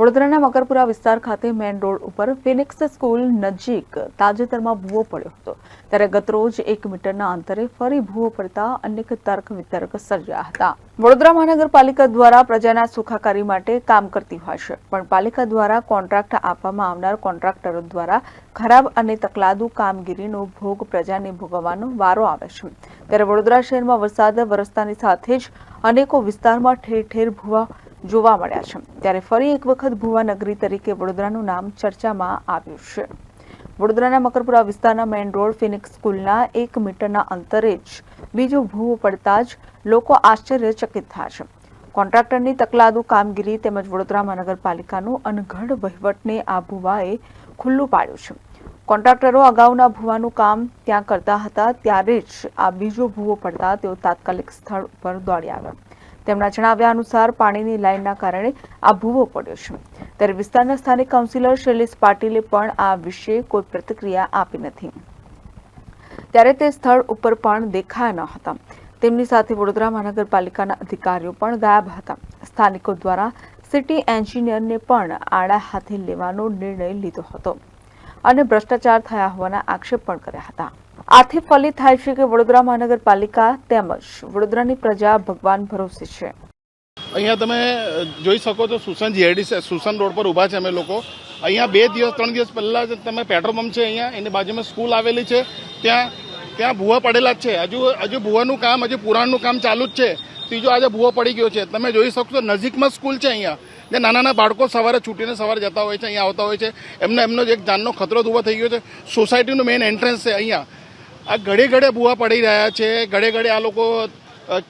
વડોદરાના મકરપુરા વિસ્તાર ખાતે મેન રોડ ઉપર ફિનિક્સ સ્કૂલ નજીક તાજેતરમાં ભૂવો પડ્યો હતો. ત્યારે ગતરોજ એક મીટરના અંતરે ફરી ભૂવો પડતા અનેક તર્ક વિતર્ક સર્જ્યા હતા. વડોદરા મહાનગરપાલિકા દ્વારા પ્રજાના સુખાકારી માટે કામ કરતી હોય છે, પણ પાલિકા દ્વારા કોન્ટ્રાક્ટ આપવામાં આવનાર કોન્ટ્રાક્ટરો દ્વારા ખરાબ અને તકલાદુ કામગીરીનો ભોગ પ્રજાને ભોગવવાનો વારો આવે છે. ત્યારે વડોદરા શહેરમાં વરસાદ વરસતાની સાથે જ અનેકો વિસ્તારમાં ઠેર ઠેર ભૂવા જોવા મળ્યા છે. ત્યારે ફરી એક વખત ભુવાનગરી તરીકે વડોદરાનું નામ ચર્ચામાં આવ્યું છે. વડોદરાના મકરપુરા વિસ્તારના મેઇન રોડ ફિનિક્સ સ્કૂલના એક મીટરના અંતરે જ બીજો ભૂવો પડતા જ લોકો આશ્ચર્યચકિત થયા છે. કોન્ટ્રાક્ટરની તકલાદુ કામગીરી તેમજ વડોદરા મહાનગરપાલિકાનું અનગઢ વહીવટને આ ભુવાએ ખુલ્લું પાડ્યું છે. કોન્ટ્રાક્ટરો અગાઉના ભુવાનું કામ ત્યાં કરતા હતા, ત્યારે જ આ બીજો ભૂવો પડતા તેઓ તાત્કાલિક સ્થળ ઉપર દોડી આવ્યા. તેમના જણાવ્યા અનુસાર પાણીની લાઇનના કારણે આ પડ્યો છે. ત્યારે વિસ્તારના સ્થાનિક કાઉન્સિલર શૈલેષ પાટીલે પણ આ વિશે કોઈ પ્રતિક્રિયા આપી નથી. ત્યારે તે સ્થળ ઉપર પણ દેખાયા ન હતા. તેમની સાથે વડોદરા મહાનગરપાલિકાના અધિકારીઓ પણ ગાયબ હતા. સ્થાનિકો દ્વારા સિટી એન્જિનિયરને પણ આડા હાથે લેવાનો નિર્ણય લીધો હતો અને ભ્રષ્ટાચાર થયા હોવાના આક્ષેપ પણ કર્યા હતા. આથી ફલિત થાય છે કે વડોદરા મહાનગરપાલિકા તેમજ વડોદરાની પ્રજા ભગવાન ભરોસે છે. અહીંયા તમે જોઈ શકો છો સુસન જીઆઈડી સુસન રોડ પર ઊભા છે અમે લોકો. અહીંયા બે દિવસ, ત્રણ દિવસ પહેલાં જ તમે પેટ્રોલ પંપ છે અહીંયા, એની બાજુમાં સ્કૂલ આવેલી છે. ત્યાં ત્યાં ભૂવા પડેલા જ છે. હજુ હજુ ભૂવાનું કામ, હજુ પુરાણનું કામ ચાલુ જ છે. ત્રીજો આજે ભૂવો પડી ગયો છે. તમે જોઈ શકશો નજીકમાં સ્કૂલ છે અહીંયા. જે નાના નાના બાળકો સવારે છૂટીને સવારે જતા હોય છે, અહીંયા આવતા હોય છે. એમને, એમનો એક જાનનો ખતરો ઊભો થઈ ગયો છે. સોસાયટીનું મેઇન એન્ટ્રન્સ છે અહીંયા. આ ઘડે ઘડે ભૂવા પડી રહ્યા છે, ઘડે ઘડે આ લોકો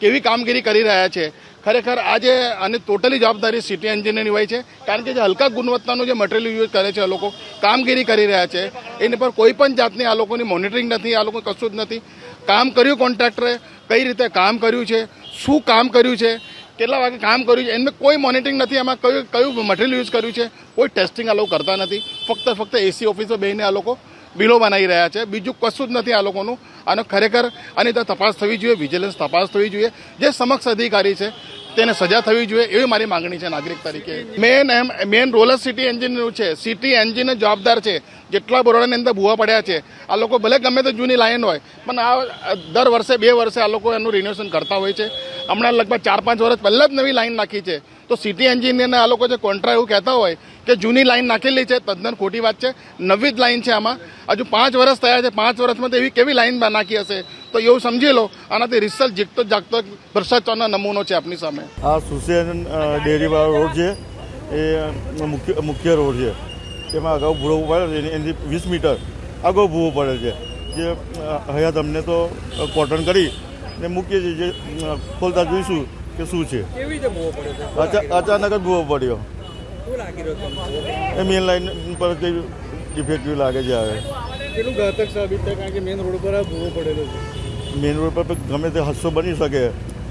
કેવી કામગીરી કરી રહ્યા છે. ખરેખર આજે આની ટોટલી જવાબદારી સિટી એન્જિનિયરની હોય છે, કારણ કે જે હલકા ગુણવત્તાનું જે મટીરિયલ યુઝ કરે છે આ લોકો, કામગીરી કરી રહ્યા છે, એની પર કોઈ પણ જાતની આ લોકોની મોનિટરિંગ નથી, આ લોકો કશું જ નથી. કામ કર્યું કોન્ટ્રાક્ટરે કઈ રીતે કામ કર્યું છે, શું કામ કર્યું છે, કેટલા વાગે કામ કર્યું છે, એમને કોઈ મોનિટરિંગ નથી, એમાં કયું કયું મટીરિયલ યુઝ કર્યું છે, કોઈ ટેસ્ટિંગ આ લોકો કરતા નથી. ફક્ત ફક્ત એસી ઓફિસો બેહીને આ લોકો બિલો બનાવી રહ્યા છે. બીજું કશું જ નથી આ લોકોનું. અને ખરેખર આની તપાસ થવી જોઈએ, વિજિલન્સ તપાસ થવી જોઈએ. જે સમક્ષ અધિકારી છે, તેને સજા થવી જોઈએ એવી મારી માંગણી છે નાગરિક તરીકે. Main aim, main role city એન્જિનનું છે. સિટી એન્જિન જવાબદાર છે. જેટલા બરોડાની અંદર ભૂવા પડ્યા છે, આ લોકો ભલે ગમે તે જૂની લાઇન હોય, પણ આ દર વર્ષે, બે વર્ષે આ લોકો એનું રિનોવેશન કરતા હોય છે. હમણાં લગભગ ચાર પાંચ વર્ષ પહેલાં જ નવી લાઇન નાખી છે. તો સિટી એન્જિનિયરને આ લોકો જે કોન્ટ્રા એવું કહેતા હોય કે જૂની લાઈન નાખેલી છે, તદ્દન ખોટી વાત છે, નવી જ લાઇન છે આમાં. હજુ પાંચ વર્ષ થયા છે, પાંચ વર્ષમાં તો એવી કેવી લાઇન નાખી હશે? તો એવું સમજી લો, આનાથી રિસલ જીતતો જાગતો ભ્રષ્ટાચારનો નમૂનો છે આપની સામે. આ સુસેન ડેરીવાળો રોડ છે, એ મુખ્ય મુખ્ય રોડ છે. એમાં અગાઉ ભૂવો પડે એની એની વીસ મીટર અગાઉ ભૂવું પડે છે. જે હયાત અમને તો કોટન કરી ને મૂકીએ છીએ, જે ખોલતા જોઈશું. કે શું છે? અચાનક જ ભૂવો પડ્યો. એ મેન લાઈન પર કંઈ ડિફેક્ટિવ લાગે છે હવે. કેટલું ઘાતક સાબિત થાય? કારણ કે મેન રોડ પર આ ભૂવો પડેલો છે. મેન રોડ પર ગમે તે હસ્સો બની શકે.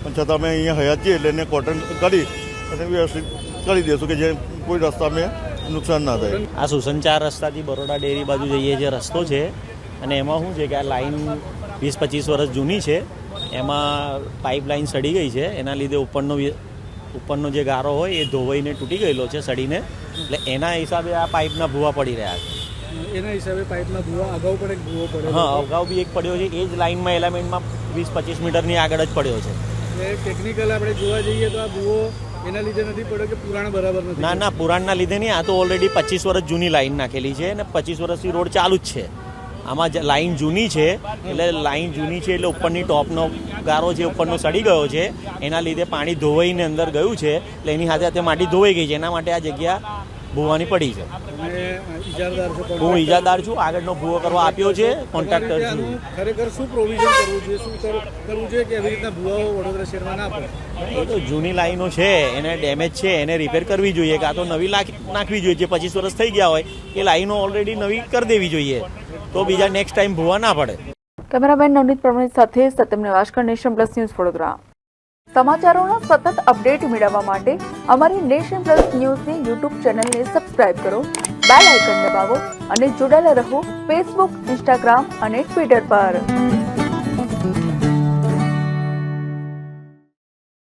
પણ છતાં અમે અહીંયા હયાત છીએ એટલે એને કોટન કરી અને વ્યવસ્થિત કરી દઈશું કે જે કોઈ રસ્તામાં નુકસાન ના થાય. આ સુસંચાર રસ્તાથી બરોડા ડેરી બાજુ જઈએ જે રસ્તો છે અને એમાં શું છે કે આ લાઈન વીસ પચીસ વર્ષ જૂની છે એમાં પાઇપ લાઈન સડી ગઈ છે એના લીધે ઉપરનો ઉપરનો જે ગારો હોય એ ધોવાઈને તૂટી ગયેલો છે સડીને. એટલે એના હિસાબે આ પાઇપના ભૂવા પડી રહ્યા છે. એના હિસાબે પાઇપના ભૂવા અગાઉ પણ એક ભૂવો પડ્યો હા અગાઉ બી એક પડ્યો છે એ જ લાઇનમાં એલામેન્ટમાં વીસ પચીસ મીટરની આગળ જ પડ્યો છે. એટલે ટેકનિકલ આપણે જોવા જઈએ તો આ ભૂવો એના લીધે નથી પડ્યો કે પુરાણ બરાબર નથી? ના ના પુરાણના લીધે નહીં આ તો ઓલરેડી પચીસ વર્ષ જૂની લાઈન નાખેલી છે અને પચીસ વર્ષથી રોડ ચાલુ જ છે. આમાં જે લાઈન જૂની છે એટલે લાઈન જૂની છે એટલે ઉપરની ટોપનો ગારો છે ઉપરનો સડી ગયો છે એના લીધે પાણી ધોવાઈને અંદર ગયું છે એટલે એની સાથે સાથે માટી ધોવાઈ ગઈ છે એના માટે આ જગ્યા ભૂવાની પડી છે. હું ઈજાદાર છું આગળનો ભૂવો કરવા આપ્યો છે કોન્ટ્રાક્ટર છું. ખરેખર શું પ્રોવિઝન કરવું જોઈએ શું કરવું જોઈએ કે એવી રીતના ભૂવાઓ વડોદરા શહેરમાં ના પડે? એ તો જૂની લાઈનો છે એને ડેમેજ છે એને રિપેર કરવી જોઈએ કાં તો નવી નાખવી જોઈએ જે પચીસ વર્ષ થઈ ગયા હોય એ લાઈનો ઓલરેડી નવી કરી દેવી જોઈએ. તો બીજા નેક્સ્ટ ટાઈમ ભૂવા ના પડે. કેમેરામેન નવનીત પ્રમાણિત સાથે Satyam Nevashkar, nation plus news Vadodara. સમાચારોના સતત અપડેટ મેળવવા માટે અમારી નેશન પ્લસ ન્યૂઝની યુટ્યુબ ચેનલને સબસ્ક્રાઇબ કરો, બેલ આઇકન દબાવો અને જોડાયેલા રહો ફેસબુક, ઇન્સ્ટાગ્રામ અને ટ્વિટર પર.